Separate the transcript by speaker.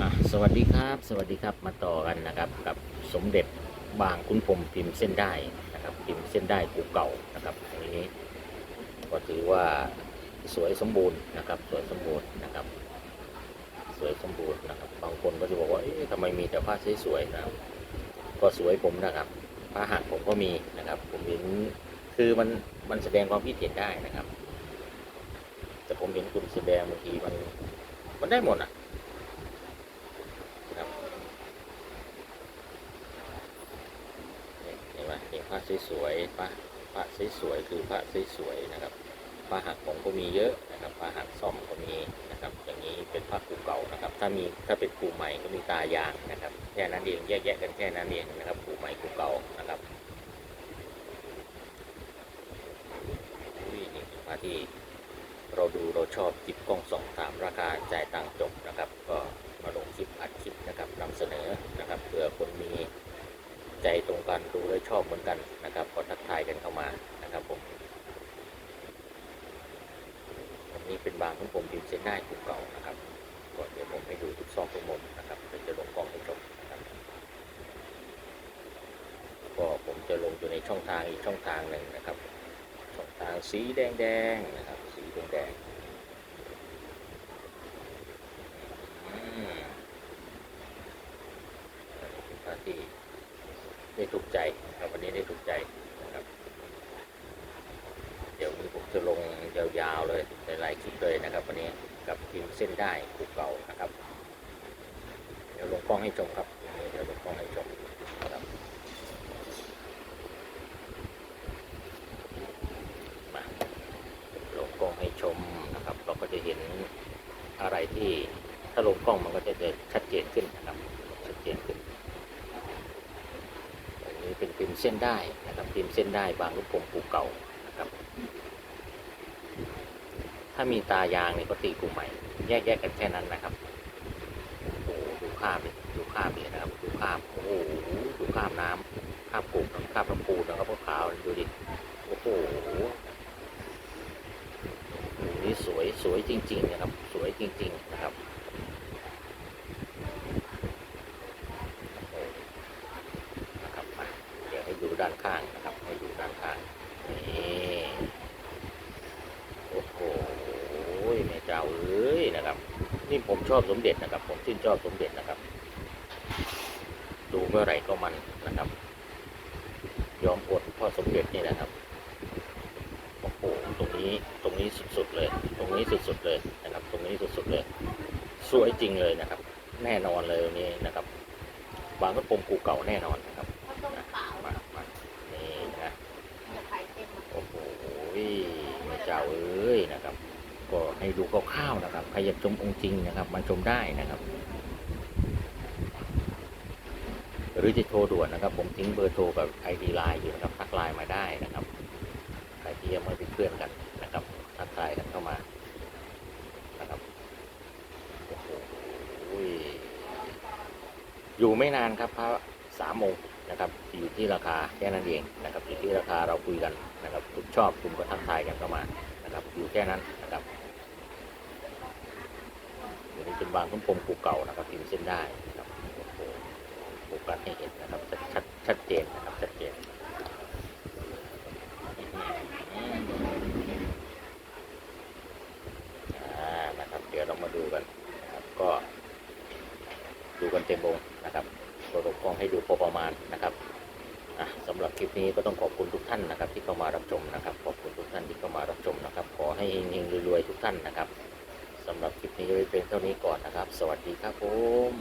Speaker 1: อะสวัสดีครับ สวัสดีครับมาต่อกันนะครับ กับสมเด็จบางคุณพรมพิมพ์เส้นได้นะครับ พิมพ์เส้นได้กูเก่านะครับอันนี้ก็ถือว่าสวยสมบูรณ์นะครับ สวยสมบูรณ์นะครับ สวยสมบูรณ์นะครับ บางคนก็จะบอกว่าเอ๊ะทำไมมีแต่ผ้าสวยๆนะครับ ก็สวยผมนะครับผ้าหักผมก็มีนะครับ ผมเห็นคือมันมันแสดงความคิดเห็นได้นะครับ แต่ผมเห็นคุณแสดงบางทีมันมันได้หมดอะ ครับนี่เห็นไหมนี่ผ้าสวยๆผ้าผ้าสวยๆคือผ้าสวยๆนะครับผ้าหักผมก็มีเยอะนะครับผ้าหักซ่อมก็มีนะครับ อย่างนี้เป็นผ้าปูเก่านะครับ ถ้ามีถ้าเป็นปูใหม่ก็มีตายางนะครับแค่นั้นเองแยกแยะกันแค่นั้นเองนะครับปูใหม่ปูเก่านะครับนี่คือผ้าที่เราดูเราชอบจิบกล้องสองถามราคาจ่ายตังจบนะครับ ก็มาลงคลิปอัดคลิปนะครับนำเสนอนะครับเผื่อคนมี ใจตรงกันดูและชอบเหมือนกันนะครับก็ทักทายกันเข้ามานะครับผมวันนี้เป็นบางของผมพิมพ์เส้นได้ถูกเก่านะครับก็เดี๋ยวผมให้ดูทุกซอกทุกมุมนะครับเดี๋ยวจะลงกล้องให้ชมนะครับก็ผมจะลงอยู่ในช่องทางอีกช่องทางหนึ่งนะครับช่องทางสีแดงๆนะครับสีแดงๆอืมอันนี้เป็นภาพที่ ได้ถูกใจนะครับวันนี้ได้ถูกใจนะครับ เดี๋ยวนี้ผมจะลงยาวๆเลยหลายๆคลิปเลยนะครับ วันนี้กับพิมพ์เส้นได้คูเก่านะครับ เดี๋ยวลงกล้องให้ชมครับเดี๋ยวลงกล้องให้ชมนะครับมาลงกล้องให้ชมนะครับ เราก็จะเห็นอะไรที่ถ้าลงกล้องมันก็จะจะชัดเจนขึ้นนะครับชัดเจนขึ้น เป็นพิมพ์เส้นได้นะครับพิมพ์เส้นได้บางรูปผมปูเก่านะครับถ้ามีตายางเนี่ยก็ตีกลุ่มใหม่แยกแยกกันแค่นั้นนะครับโอ้ดูข้ามดูข้ามเลยนะครับดูข้ามโอ้โหดูข้ามน้ำข้ามปูข้ามน้ำปูนะครับพวกขาวดูดิโอ้โหโอ้โหนี่สวยสวยจริงๆนะครับสวยจริง ๆ นะครับโอ้นะครับมาเด้านข้างนะครับ ให้ดูด้านข้างนี่โอ้โหแม่เจ้าเอ้ยนะครับ นี่ผมชอบสมเด็จนะครับ ผมชื่นชอบสมเด็จนะครับ ดูเมื่อไหร่ก็มันนะครับ ยอมอดพ่อสมเด็จนี่นะครับโอ้โหตรงนี้ตรงนี้สุดๆเลย ตรงนี้สุดๆเลยนะครับ ตรงนี้สุดๆเลย สวยจริงเลยนะครับ แน่นอนเลยวันนี้นะครับบางก็ปมกูเก่าแน่นอนนะครับ
Speaker 2: ข้าวต้มเปล่า
Speaker 1: มามานี่นะ
Speaker 2: ไข่เต็ม
Speaker 1: โอ้โหแม่เจ้าเอ้ยนะครับ ก็ ให้ดูคร่าวๆนะครับใครอยากชมองค์จริงนะครับมาชมได้นะครับ หรือจะโทรด่วนนะครับ ผมทิ้งเบอร์โทรกับไอดีไลน์อยู่นะครับทักไลน์มาได้นะครับใครที่ยังไม่เป็นเพื่อนกันนะครับทักทายกันเข้ามานะครับโอ้โหอยู่ไม่นานครับพระสามองค์นะครับอยู่ที่ราคาแค่นั้นเองนะครับอยู่ที่ราคาเราคุยกันนะครับคุณชอบคุณก็ทักทายกันเข้ามานะครับอยู่แค่นั้นนะครับอยู่ในเป็น บางคุ้มพรมปูเก่านะครับพิมพ์เส้นได้นะครับโฟกัสให้เห็นนะครับชัดชัดเจนนะครับชัดเจนนะครับ เดี๋ยวเรามาดูกันนะครับก็ดูกันเต็มวงนะครับก็ลงกล้องให้ดูพอประมาณนะครับสำหรับคลิปนี้ก็ต้องขอบคุณทุกท่านนะครับ ที่เข้ามารับชมนะครับ ขอบคุณทุกท่านที่เข้ามารับชมนะครับ ขอให้เฮงๆรวยๆทุกท่านนะครับ สำหรับคลิปนี้ก็เป็นเท่านี้ก่อนนะครับ สวัสดีครับผม